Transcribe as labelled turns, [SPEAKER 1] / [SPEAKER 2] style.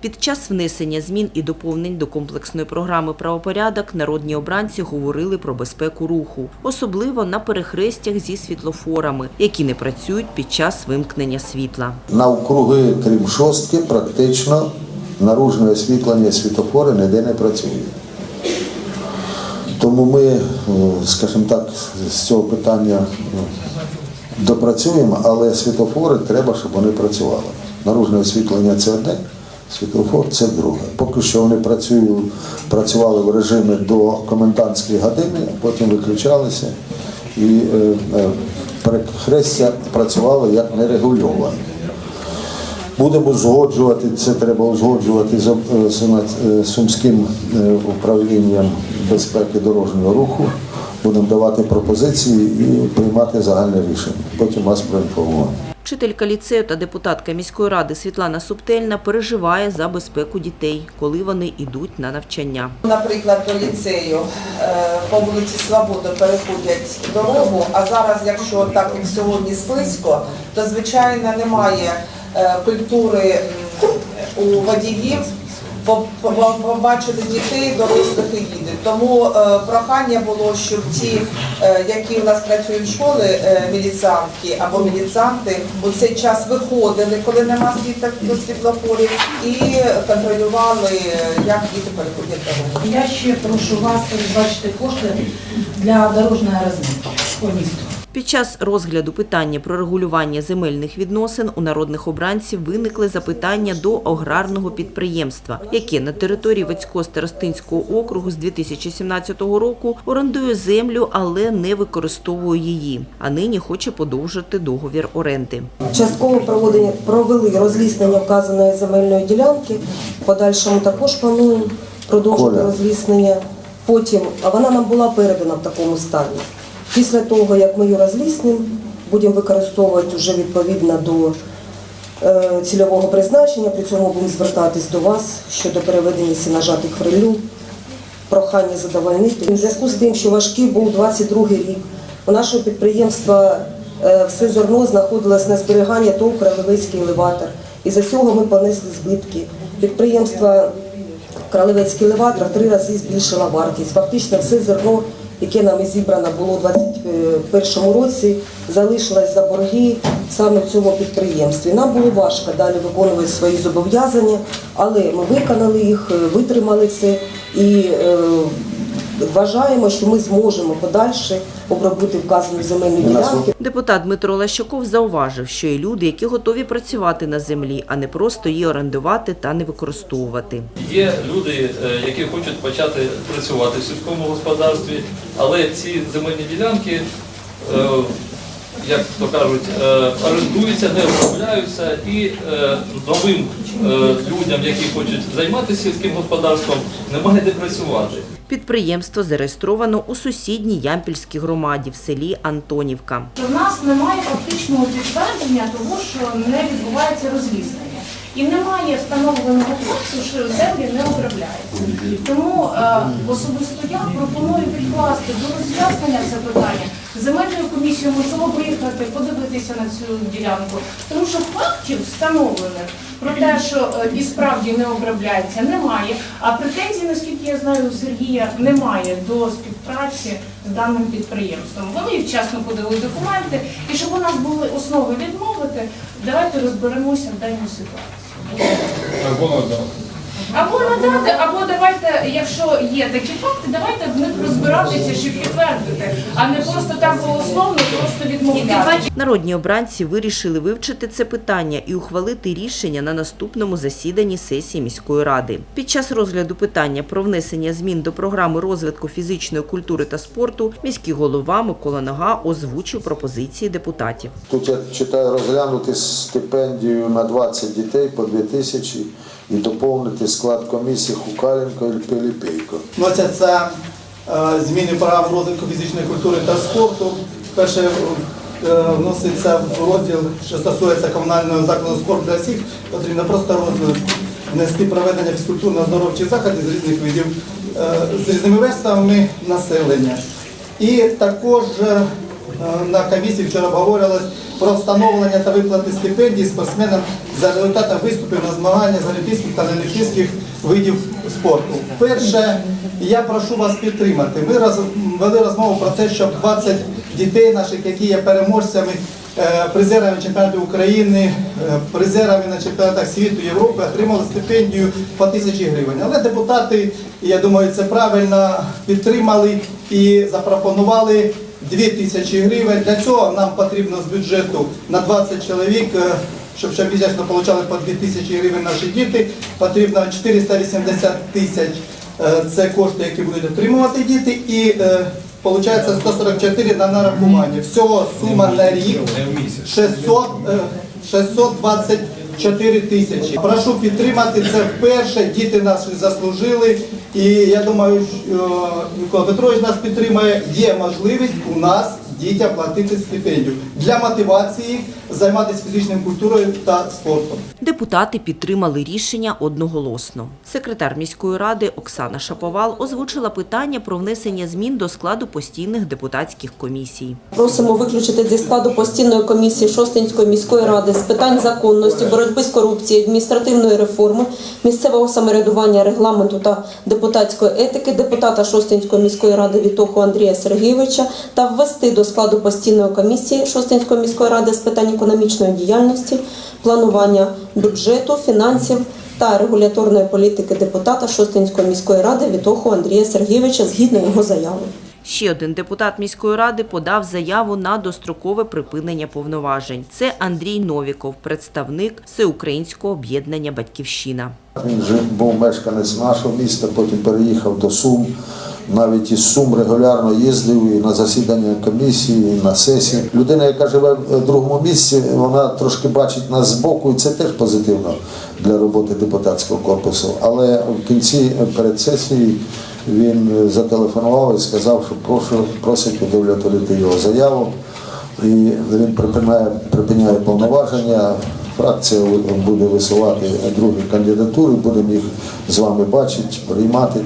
[SPEAKER 1] Під час внесення змін і доповнень до комплексної програми правопорядок народні обранці говорили про безпеку руху, особливо на перехрестях зі світлофорами, які не працюють під час вимкнення світла.
[SPEAKER 2] Навкруги, крім шостки, практично наружне освітлення світофори ніде не працює. Тому ми, скажімо так, з цього питання допрацюємо, але світофори треба, щоб вони працювали. Наружне освітлення це одне, світофор це друге. Поки що вони працюють, працювали в режимі до комендантської години, потім виключалися і е, е, перехрестя працювало як нерегульоване. Будемо узгоджувати, це треба узгоджувати з е, Сумським управлінням безпеки дорожнього руху. Будемо давати пропозиції і приймати загальне рішення. Потім вас проінформуємо.
[SPEAKER 1] Вчителька ліцею та депутатка міської ради Світлана Субтельна переживає за безпеку дітей, коли вони йдуть на навчання.
[SPEAKER 3] Наприклад, до ліцею е, по вулиці Свободи переходять дорогу, а зараз, якщо так як сьогодні слизько, то звичайно немає е, культури у водіїв по- по- дітей, дорослих і їде. Тому е, прохання було, щоб ті, е, які у нас працюють в школи, е, міліціантки або міліціанти, у цей час виходили, коли нема світла світлофорів, і контролювали, як діти переходять дорогу.
[SPEAKER 4] Я ще прошу вас передбачити кошти для дорожньої розмітки по місту.
[SPEAKER 1] Під час розгляду питання про регулювання земельних відносин у народних обранців виникли запитання до аграрного підприємства, яке на території Вецького старостинського округу з 2017 року орендує землю, але не використовує її. А нині хоче подовжити договір оренди.
[SPEAKER 5] Частково проводення провели розліснення вказаної земельної ділянки. В подальшому також плануємо продовжити розліснення. Потім, а вона нам була передана в такому стані. Після того, як ми її розліснимо, будемо використовувати вже відповідно до е, цільового призначення. При цьому будемо звертатись до вас щодо переведення сінажатих в релю. Прохання задовольнити. У зв'язку з тим, що важкий був 22 рік, у нашого підприємства е, все зерно знаходилось на зберігання ТОВ Кралевецький елеватор. І за цього ми понесли збитки. Підприємство Кралевецький елеватор три рази збільшила вартість. Фактично все зерно, яке нам і зібрано було у 2021 році, залишилось за борги саме в цьому підприємстві. Нам було важко далі виконувати свої зобов'язання, але ми виконали їх, витримали це і е, вважаємо, що ми зможемо подальше обробити вказану земельну ділянку.
[SPEAKER 1] Депутат Дмитро Лещаков зауважив, що є люди, які готові працювати на землі, а не просто її орендувати та не використовувати.
[SPEAKER 6] Є люди, е, які хочуть почати працювати в сільському господарстві, але ці земельні ділянки, е, як то кажуть, е, орендуються, не обробляються і новим людям, які хочуть займатися сільським господарством, немає де працювати.
[SPEAKER 1] Підприємство зареєстровано у сусідній Ямпільській громаді в селі Антонівка.
[SPEAKER 4] У нас немає фактичного підтвердження того, що не відбувається розрізнення. І немає встановленого факту, що землі не обробляється. Тому е, особисто я пропоную відкласти до роз'яснення це питання. Земельною комісією можливо виїхати, подивитися на цю ділянку. Тому що фактів встановлених про те, що е, і справді не обробляється, немає. А претензій, наскільки я знаю, у Сергія немає до співпраці з даним підприємством. Вони вчасно подали документи, і щоб у нас були основи відмовити, давайте розберемося в даній ситуації. Або надати, або давайте, якщо є такі факти, давайте в них розбиратися, щоб підтвердити, а не просто так голословно, просто відмовляти.
[SPEAKER 1] Народні обранці вирішили вивчити це питання і ухвалити рішення на наступному засіданні сесії міської ради. Під час розгляду питання про внесення змін до програми розвитку фізичної культури та спорту міський голова Микола Нога озвучив пропозиції депутатів.
[SPEAKER 2] Тут я читаю розглянути стипендію на 20 дітей по 2 тисячі і доповнити склад комісії Хукаленко і Пиліпейко.
[SPEAKER 7] Вносяться е, зміни програм розвитку фізичної культури та спорту. Перше е, вноситься в розділ, що стосується комунального закладу спорту для всіх, потрібно просто роз- внести проведення фізкультурно-оздоровчих заходів з різних видів е, з різними верствами населення. І також е, на комісії вчора обговорювалось про встановлення та виплати стипендій спортсменам за результатами виступів на змаганнях з олімпійських та неолімпійських видів спорту. Перше, я прошу вас підтримати. Ми роз, вели розмову про те, щоб 20 дітей наших, які є переможцями, е, призерами чемпіонатів України, е, призерами на чемпіонатах світу Європи, отримали стипендію по тисячі гривень. Але депутати, я думаю, це правильно підтримали і запропонували 2 тисячі гривень. Для цього нам потрібно з бюджету на 20 чоловік, е, щоб щомісячно отримали по 2 тисячі гривень наші діти, потрібно 480 тисяч. Е, це кошти, які будуть отримувати діти, і е, виходить 144 на нарахування. Всього сума на рік 600, 620 4 тисячі. Прошу підтримати це вперше. Діти нас заслужили. І я думаю, що е, Микола Петрович нас підтримає. Є можливість у нас дітям платити стипендію для мотивації займатися фізичною культурою та спортом.
[SPEAKER 1] Депутати підтримали рішення одноголосно. Секретар міської ради Оксана Шаповал озвучила питання про внесення змін до складу постійних депутатських комісій.
[SPEAKER 8] Просимо виключити зі складу постійної комісії Шостинської міської ради з питань законності, боротьби з корупцією, адміністративної реформи, місцевого самоврядування, регламенту та депутатської етики депутата Шостинської міської ради Вітоху Андрія Сергійовича та ввести до складу постійної комісії Шостинської міської ради з питань економічної діяльності, планування бюджету, фінансів та регуляторної політики депутата Шостинської міської ради Вітоху Андрія Сергійовича згідно його заяви.
[SPEAKER 1] Ще один депутат міської ради подав заяву на дострокове припинення повноважень. Це Андрій Новіков, представник Всеукраїнського об'єднання Батьківщина.
[SPEAKER 2] Він же був мешканець нашого міста, потім переїхав до Сум. Навіть із Сум регулярно їздив і на засідання комісії, і на сесії. Людина, яка живе в другому місці, вона трошки бачить нас збоку, і це теж позитивно для роботи депутатського корпусу. Але в кінці перед сесією він зателефонував і сказав, що прошу просить удовлетворити його заяву. І він припиняє, припиняє повноваження. Фракція буде висувати другі кандидатури, будемо їх з вами бачити, приймати.